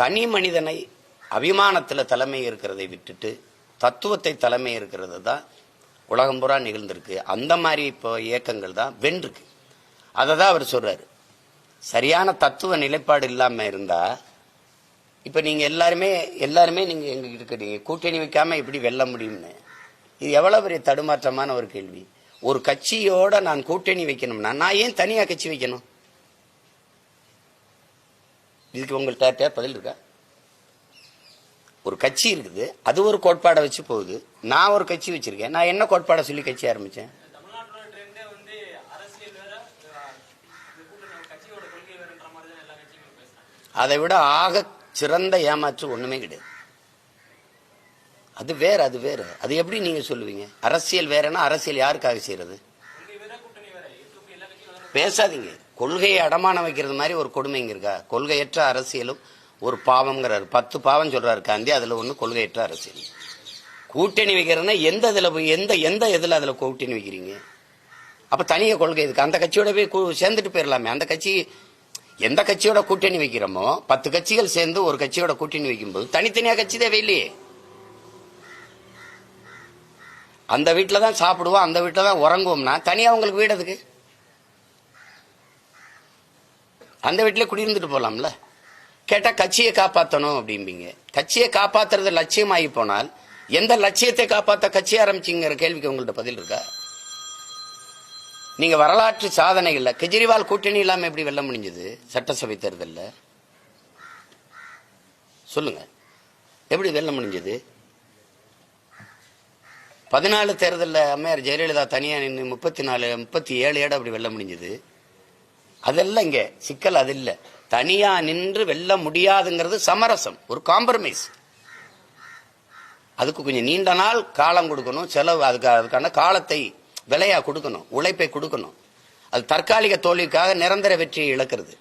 தனி மனிதனை அபிமானத்தில் தலைமை இருக்கிறதை விட்டுட்டு தத்துவத்தை தலைமை இருக்கிறது தான் உலகம் பூரா நிகழ்ந்திருக்கு. அந்த மாதிரி இப்போ இயக்கங்கள் தான் வென்றிருக்கு. அதை தான் அவர் சொல்கிறார் சரியான தத்துவ நிலைப்பாடு இல்லாமல் இருந்தால் இப்போ நீங்கள் எல்லாருமே எல்லாருமே நீங்கள் எங்க இருக்கிறீங்க? கூட்டணி வைக்காமல் எப்படி வெல்ல முடியும்னு? இது எவ்வளோ பெரிய தடுமாற்றமான ஒரு கேள்வி. ஒரு கட்சியோட நான் கூட்டணி வைக்கணும்னா நான் ஏன் தனியாக கட்சி வைக்கணும்? இதுக்கு உங்கள்கிட்ட பதில் இருக்கா? ஒரு கட்சி இருக்குது. அது ஒரு கோட்பாடை வச்சு போகுது. நான் ஒரு கட்சி வச்சிருக்கேன். நான் என்ன கோட்பாடை சொல்லி கட்சி ஆரம்பிச்சேன்? தமிழ்நாட்டோட ட்ரெண்டே வந்து அரசியல் வேற அஹ், இந்த கூட்டணி கட்சியோட கொள்கை வேறன்ற மாதிரி தான் எல்லா கட்சிகளும் பேசுறாங்க. அதை விட ஆக சிறந்த ஏமாற்று ஒண்ணுமே கிடையாது. அது வேற அது வேற. அது எப்படி நீங்க சொல்லுவீங்க? அரசியல் வேறன்னா அரசியல் யாருக்காக செய்யறது? பேசாதீங்க. கொள்கையை அடமானம் வைக்கிறது மாதிரி ஒரு கொடுமை இங்க இருக்கா? கொள்கையற்ற அரசியலும் ஒரு பாவம்ங்கிறாரு. பத்து பாவம் சொல்றாரு காந்தி அதுல ஒண்ணு கொள்கையற்ற அரசியல். கூட்டணி வைக்கிறதுனா எந்த இதுல போய் எந்த எந்த இதுல அதுல கூட்டணி வைக்கிறீங்க? அப்ப தனிய கொள்கை இதுக்கு. அந்த கட்சியோட போய் சேர்ந்துட்டு போயிடலாமே அந்த கட்சி எந்த கட்சியோட கூட்டணி வைக்கிறோமோ பத்து கட்சிகள் சேர்ந்து ஒரு கட்சியோட கூட்டணி வைக்கும்போது தனித்தனியா கட்சி தேவையில்லையே. அந்த வீட்டில தான் சாப்பிடுவோம் அந்த வீட்டில தான் உறங்குவோம்னா தனியா உங்களுக்கு வீடு அதுக்கு அந்த வீட்டிலே குடியிருந்துட்டு போகலாம்ல கேட்டால் கட்சியை காப்பாற்றணும் அப்படிம்பீங்க. கட்சியை காப்பாற்றுறது லட்சியமாகி போனால் எந்த லட்சியத்தை காப்பாற்ற கட்சி ஆரம்பிச்சிங்கிற கேள்விக்கு உங்கள்ட்ட பதில் இருக்கா? நீங்கள் வரலாற்று சாதனைகளில் கெஜ்ரிவால் கூட்டணி இல்லாமல் எப்படி வெல்ல முடிஞ்சது? சட்டசபை தேர்தலில்? சொல்லுங்க. எப்படி வெல்ல முடிஞ்சது? பதினாலு தேர்தலில் அம்மையார் ஜெயலலிதா தனியாக நின்று முப்பத்தி நாலு முப்பத்தி ஏழு ஏடம் அப்படி வெல்ல முடிஞ்சது? அதெல்லாம் இங்க சிக்கல் அது இல்லை. தனியா நின்று வெல்ல முடியாதுங்கிறது சமரசம் ஒரு காம்ப்ரமைஸ் அதுக்கு கொஞ்சம் நீண்ட நாள் காலம் கொடுக்கணும் செலவு அதுக்கு அதுக்கான காலத்தை விலையா கொடுக்கணும் உழைப்பை கொடுக்கணும். அது தற்காலிக தோல்விக்காக நிரந்தர வெற்றியை இழக்கிறது.